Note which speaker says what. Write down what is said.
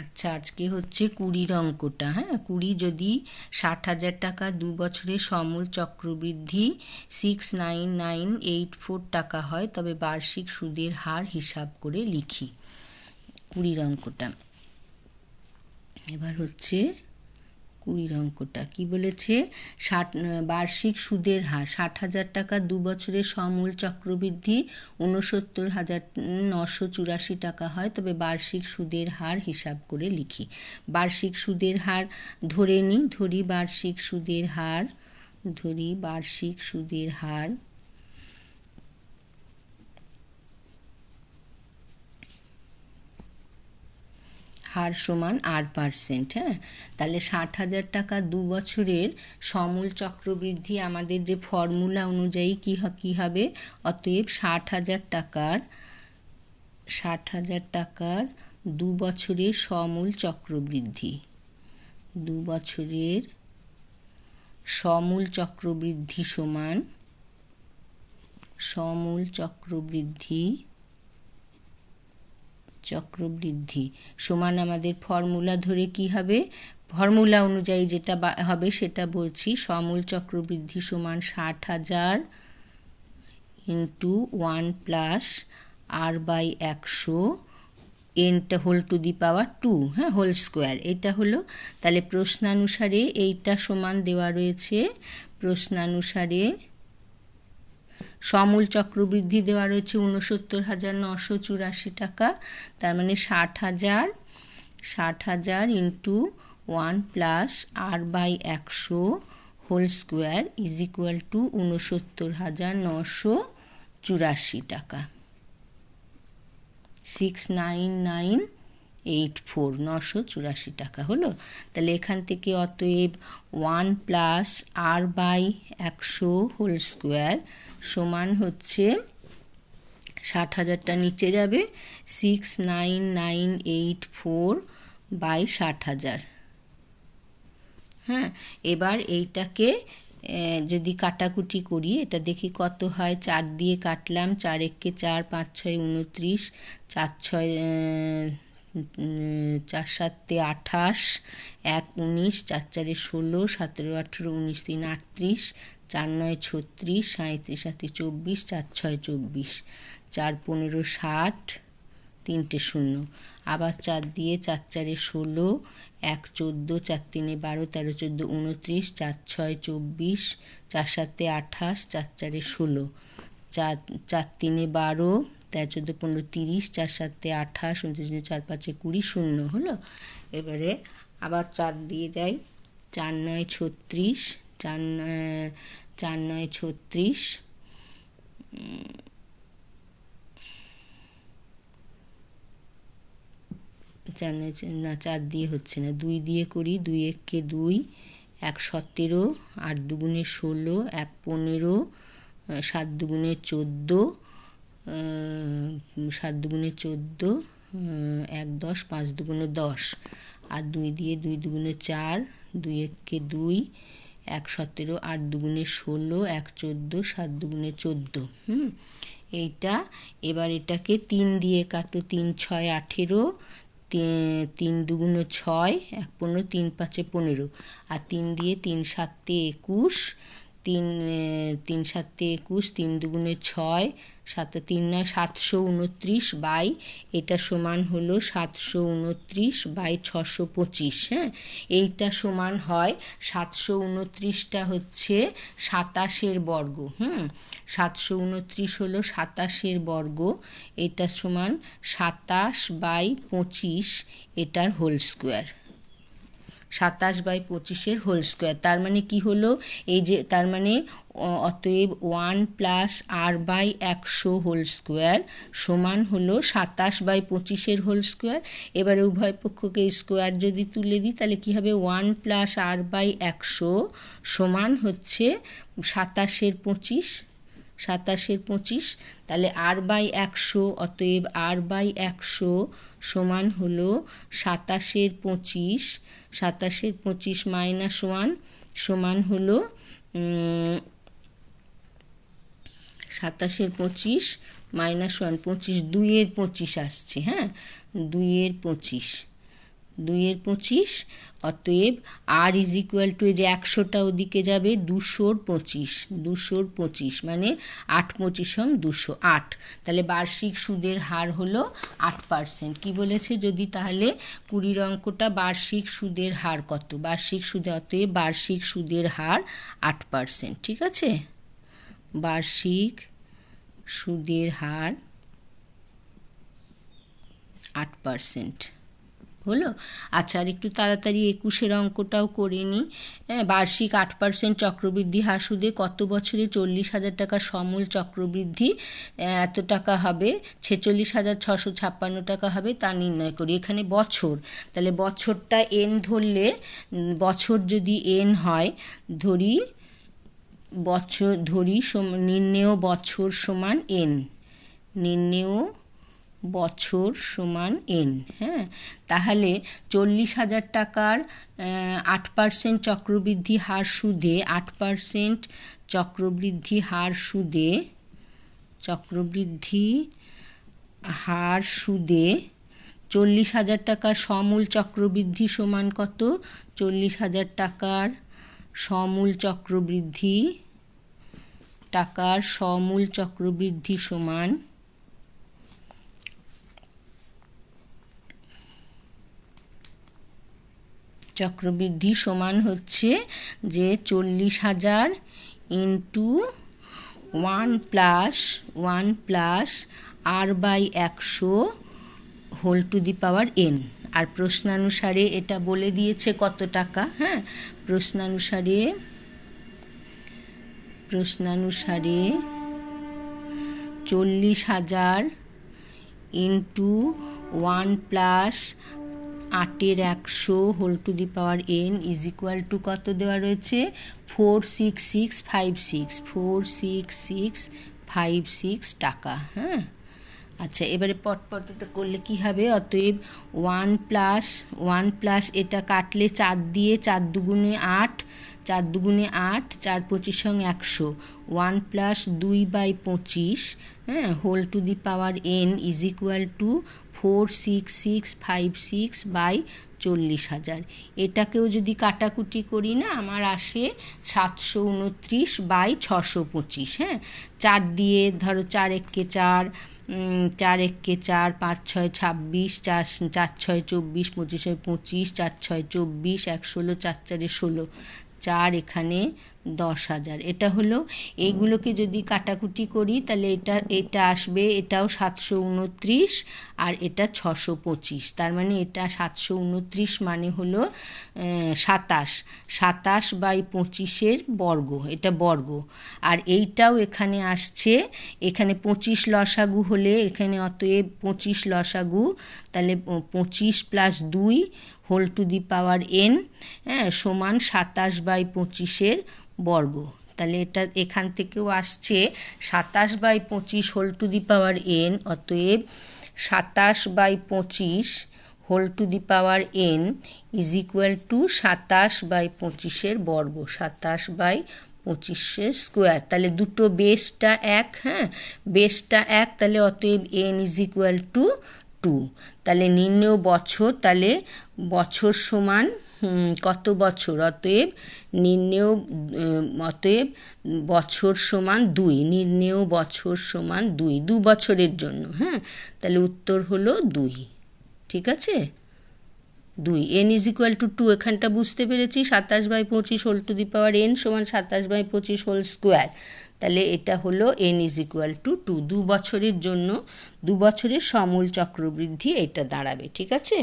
Speaker 1: আচ্ছা আজকে হচ্ছে কুড়ির অঙ্কটা হ্যাঁ? কুড়ি যদি ষাট হাজার টাকা, দু বছরে সমূল চক্রবৃদ্ধি six nine nine eight four টাকা হয়, তবে বার্ষিক সুদের হার হিসাব করে লিখি কুড়ির অঙ্কটা এবার হচ্ছে কুড়ির অঙ্কটা, কি বলেছে? ষাট বার্ষিক সুদের হার, ষাট হাজার টাকা দু বছরের সমূল চক্রবৃদ্ধি, ঊনসত্তর হাজার নশো চুরাশি টাকা হয়, তবে বার্ষিক সুদের হার হিসাব করে লিখি। বার্ষিক সুদের হার ধরে নিই, ধরি বার্ষিক সুদের হার, ধরি বার্ষিক সুদের হার হার সমান আট পার্সেন্ট হ্যাঁ? তাহলে ষাট হাজার টাকা দু বছরের সমূল চক্রবৃদ্ধি আমাদের যে ফর্মুলা অনুযায়ী কী কী হবে? অতএব ষাট হাজার টাকার, ষাট হাজার টাকার দু বছরের সমূল চক্রবৃদ্ধি, দু বছরের সমূল চক্রবৃদ্ধি সমান, সমূল চক্রবৃদ্ধি চক্রবৃদ্ধি। সমান আমাদের ফর্মুলা ধরে কি হবে? ফর্মুলা অনুযায়ী যেটা হবে সেটা বলছি। সমূল চক্রবৃদ্ধি সমান ষাট হাজার into one plus r by একশো এনটা whole to the power two হ্যাঁ হোল স্কোয়ার। এটা হলো, তাহলে প্রশ্নানুসারে এইটা সমান দেওয়া রয়েছে। প্রশ্নানুসারে সমূল চক্রবৃদ্ধি দেওয়া রয়েছে উনসত্তর হাজার নশো চুরাশি টাকা। তার মানে ষাট হাজার ষাট হাজার into one plus r by একশো whole square is equal to উনসত্তর হাজার নশো চুরাশি টাকা। Six nine nine eight four নশো চুরাশি টাকা হলো। তাহলে এখান থেকে অতএব ওয়ান প্লাস আর বাই একশো হোল স্কোয়ার সমান হচ্ছে ষাট হাজারটা নিচে যাবে six nine nine eight four by ষাট হাজার। হ্যাঁ এবার এইটাকে যদি কাটাকুটি করি, এটা দেখি কত হয়? চার দিয়ে কাটলাম, চার এককে চার, পাঁচ ছয় উনত্রিশ, চার ছয় চার সাতে আঠাশ, এক উনিশ, চার চারে ষোলো, সতেরো, আঠেরো, উনিশ, তিন আটত্রিশ চার নয় ছত্রিশ সাঁত্রিশ সাতে চব্বিশ, চার ছয় চব্বিশ, চার পনেরো, ষাট, তিনটে শূন্য। আবার চার দিয়ে চার চারে ষোলো, এক চোদ্দ, চার তিনে বারো, তেরো চোদ্দ, উনত্রিশ, চার ছয় চব্বিশ, চার সাতে আঠাশ, চার চারে ষোলো। চার চার তিনে বারো, তেরো চোদ্দ, পনেরো তিরিশ, চার সাতে আঠাশ, উনত্রিশ, চার পাঁচে কুড়ি, শূন্য, হলো? এবারে আবার চার দিয়ে যাই, চার নয় ছত্রিশ চার চার নয় ছত্রিশ। চার নয় না, চার দিয়ে হচ্ছে না। দুই দিয়ে করি, দুই এককে দুই, এক সতেরো, আট দুগুণে ষোলো, এক পনেরো সাত দুগুণে চোদ্দ সাত দুগুণে চোদ্দ এক দশ, পাঁচ দুগুণে দশ। আর দুই দিয়ে দুই দুগুণে চার, দুই এককে দুই এক সতেরো আট দুগুণে ষোলো, এক চোদ্দ, সাত দুগুণে চোদ্দ। হুম? এইটা, এবার এটাকে তিন দিয়ে কাটো, তিন ছয় আঠেরো তিন দুগুণে ছয়, এক পনেরো, তিন পাঁচে পনেরো। আর তিন দিয়ে তিন সাতে একুশ তিন তিন সাতে একুশ, তিন দুগুণে ছয়, সাতে তিন নয়, সাতশো উনত্রিশ বাই, এটা সমান হলো সাতশো উনত্রিশ বাই ছশো পঁচিশ হ্যাঁ? এইটা সমান হয় সাতশো উনত্রিশটা হচ্ছে সাতাশের বর্গ, হুম? সাতশো উনত্রিশ হলো সাতাশের বর্গ, এটা সমান সাতাশ বাই পঁচিশ, এটার হোল স্কোয়ার সাতাশ বাই পঁচিশের হোল স্কোয়ার। তার মানে কি হলো? এই যে, তার মানে অতএব ওয়ান প্লাস আর বাই একশো হোল স্কোয়ার সমান হলো সাতাশ বাই পঁচিশের হোল স্কোয়ার। এবারে উভয় পক্ষকে স্কোয়ার যদি তুলে দিই, তাহলে কী হবে? ওয়ান প্লাস আর বাই একশো সমান হচ্ছে সাতাশের পঁচিশ সাতাশের পঁচিশ, তাহলে আর বাই একশো, অতএব আর বাই একশো সমান হলো সাতাশের পঁচিশ সাতাশের পঁচিশ মাইনাস ওয়ান সমান হলো সাতাশের পঁচিশ মাইনাস ওয়ান পঁচিশ, দুইয়ের পঁচিশ আসছে হ্যাঁ? দুইয়ের পঁচিশ। দুইয়ের পঁচিশ, অতএব আর ইজ ইকুয়াল টু এই যে একশোটা ওদিকে যাবে দুশোর পঁচিশ দুশোর পঁচিশ মানে আট পঁচিশ সম দুশো আট। তাহলে বার্ষিক সুদের হার হলো আট পার্সেন্ট কী বলেছে? যদি তাহলে কুড়ির অঙ্কটা বার্ষিক সুদের হার কত? বার্ষিক সুদে, অতএব বার্ষিক সুদের হার আট পার্সেন্ট ঠিক আছে? বার্ষিক সুদের হার আট পার্সেন্ট হলো? আচ্ছা আর একটু তাড়াতাড়ি একুশের অঙ্কটাও করে নিই। হ্যাঁ বার্ষিক আট পার্সেন্ট চক্রবৃদ্ধি হাসুদে কত বছরে চল্লিশ হাজার টাকা সমূল চক্রবৃদ্ধি এত টাকা হবে? ছেচল্লিশ হাজার ছশো ছাপ্পান্ন টাকা হবে, তা নির্ণয় করি। এখানে বছর। তাহলে বছরটা এন ধরলে বছর যদি এন হয়, ধরি বছর, ধরি সম, নির্ণেয় বছর সমান এন নির্ণেয় বছর সমান এন হ্যাঁ? তাহলে চল্লিশ হাজার টাকার আট পার্সেন্ট চক্রবৃদ্ধি হার সুদে, আট পার্সেন্ট চক্রবৃদ্ধি হার সুদে, চক্রবৃদ্ধি হার সুদে চল্লিশ হাজার টাকার সমূল চক্রবৃদ্ধি সমান কত? চল্লিশ হাজার টাকার সমূল চক্রবৃদ্ধি, টাকার সমূল চক্রবৃদ্ধি সমান চক্রবৃদ্ধি সমান হচ্ছে যে চল্লিশ হাজার into one plus one plus r by একশো whole to the power n. আর প্রশ্নানুসারে এটা বলে দিয়েছে কত টাকা? হ্যাঁ প্রশ্নানুসারে প্রশ্নানুসারে চল্লিশ হাজার ইন্টু ওয়ান প্লাস আটের একশো whole to the power n is equal to কত দেওয়া রয়েছে? Four six six five six four six six five six টাকা হ্যাঁ? আচ্ছা এবারে পটপট এটা করলে কী হবে? অতএব ওয়ান প্লাস ওয়ান প্লাস এটা কাটলে চার দিয়ে চার দুগুণে আট, চার দুগুণে আট, চার পঁচিশ সঙ্গে একশো ওয়ান প্লাস দুই বাই পঁচিশ হ্যাঁ? Whole to the power n is equal to four six six five six by চল্লিশ হাজার। এটাকেও যদি কাটাকুটি করি না, আমার আসে সাতশো উনত্রিশ বাই ছশো পঁচিশ হ্যাঁ? চার দিয়ে ধরো চার এককে চার চার এককে চার, পাঁচ ছয় ছাব্বিশ, চার চার ছয় চব্বিশ, পঁচিশে পঁচিশ, চার ছয় চব্বিশ, এক ষোলো, চার চারে ষোলো। চার এখানে দশ হাজার। এটা হলো এইগুলোকে যদি কাটাকুটি করি, তাহলে এটা এটা আসবে, এটাও সাতশো উনত্রিশ আর এটা ছশো পঁচিশ। তার মানে এটা সাতশো উনত্রিশ মানে হলো সাতাশ। সাতাশ বাই পঁচিশের বর্গ, এটা বর্গ। আর এইটাও এখানে আসছে, এখানে পঁচিশ লসাগু হলে এখানে অতএব পঁচিশ লসাগু, তাহলে পঁচিশ প্লাস দুই whole to the power n হ্যাঁ সমান সাতাশ বাই পঁচিশের বর্গ। তাহলে এটা এখান থেকেও আসছে সাতাশ বাই পঁচিশ whole to the power n, অতএব সাতাশ বাই পঁচিশ whole to the power n is equal to সাতাশ বাই পঁচিশের বর্গ, সাতাশ বাই পঁচিশের স্কোয়ার। তাহলে দুটো বেসটা এক হ্যাঁ? বেসটা এক, তাহলে অতএব n is equal to two. তাহলে নির্ণেয় বছর, তাহলে বছর সমান কত বছর? অতএব নির্ণেয় অতএব বছর সমান দুই, নির্ণেয় বছর সমান দুই, দু বছরের জন্য হ্যাঁ? তাহলে উত্তর হলো দুই, ঠিক আছে? দুই n is equal to two এখানটা বুঝতে পেরেছি, সাতাশ বাই পঁচিশ whole to the power n সমান সাতাশ বাই পঁচিশ হোল স্কোয়ার তাহলে এটা হলো n is equal to two দু বছরের জন্য, দু বছরের সমূল চক্রবৃদ্ধি এটা দাঁড়াবে, ঠিক আছে?